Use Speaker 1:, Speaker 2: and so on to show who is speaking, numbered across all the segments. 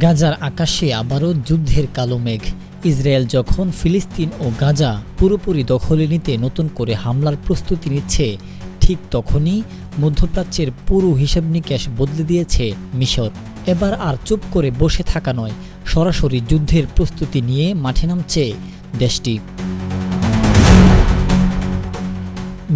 Speaker 1: গাজার আকাশে আবারও যুদ্ধের কালো মেঘ। ইসরায়েল যখন ফিলিস্তিন ও গাজা পুরোপুরি দখলে নিতে নতুন করে হামলার প্রস্তুতি নিচ্ছে, ঠিক তখনই মধ্যপ্রাচ্যের পুরো হিসাব নিকেশ বদলে দিয়েছে মিশর। এবার আর চুপ করে বসে থাকা নয়, সরাসরি যুদ্ধের প্রস্তুতি নিয়ে মাঠে নামছে দেশটি।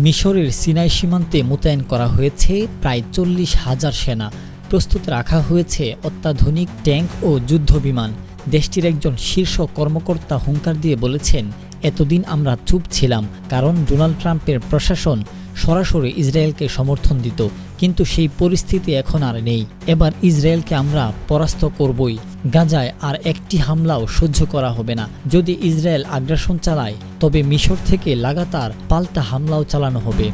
Speaker 1: মিশরের সিনাই সীমান্তে মোতায়েন করা হয়েছে প্রায় চল্লিশ হাজার সেনা প্রস্তুত রাখা হয়েছে অত্যাধুনিক ট্যাঙ্ক ও যুদ্ধ বিমান দেশটির একজন শীর্ষ কর্মকর্তা হুঙ্কার দিয়ে বলেছেন, এতদিন আমরা চুপ ছিলাম, কারণ ডোনাল্ড ট্রাম্পের প্রশাসন সরাসরি ইসরায়েলকে সমর্থন দিত, কিন্তু সেই পরিস্থিতি এখন আর নেই। এবার ইসরায়েলকে আমরা পরাস্ত করবই। গাজায় আর একটি হামলাও সহ্য করা হবে না। যদি ইসরায়েল আগ্রাসন চালায়, তবে মিশর থেকে লাগাতার পাল্টা হামলাও চালানো হবে।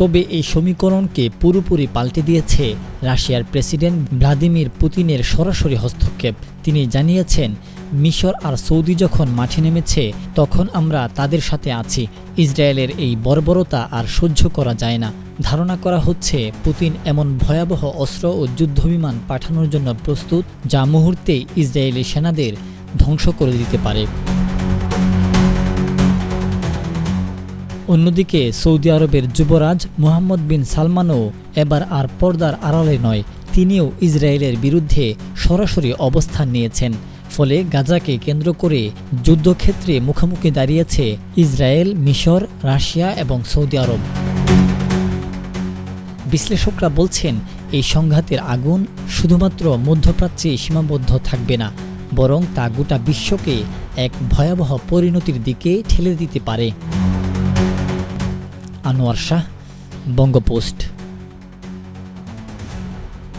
Speaker 1: তবে এই সমীকরণকে পুরোপুরি পাল্টে দিয়েছে রাশিয়ার প্রেসিডেন্ট ভ্লাদিমির পুতিনের সরাসরি হস্তক্ষেপ। তিনি জানিয়েছেন, মিশর আর সৌদি যখন মাঠে নেমেছে, তখন আমরা তাদের সাথে আছি। ইসরায়েলের এই বর্বরতা আর সহ্য করা যায় না। ধারণা করা হচ্ছে, পুতিন এমন ভয়াবহ অস্ত্র ও যুদ্ধবিমান পাঠানোর জন্য প্রস্তুত, যা মুহূর্তে ইসরায়েলি সেনাদের ধ্বংস করে দিতে পারে। অন্যদিকে সৌদি আরবের যুবরাজ মোহাম্মদ বিন সালমানও এবার আর পর্দার আড়ালে নয়, তিনিও ইসরায়েলের বিরুদ্ধে সরাসরি অবস্থান নিয়েছেন। ফলে গাজাকে কেন্দ্র করে যুদ্ধক্ষেত্রে মুখোমুখি দাঁড়িয়েছে ইসরায়েল, মিশর, রাশিয়া এবং সৌদি আরব। বিশ্লেষকরা বলছেন, এই সংঘাতের আগুন শুধুমাত্র মধ্যপ্রাচ্যে সীমাবদ্ধ থাকবে না, বরং তা গোটা বিশ্বকে এক ভয়াবহ পরিণতির দিকে ঠেলে দিতে পারে। আনোয়ার শাহ বঙ্গপোস্ট।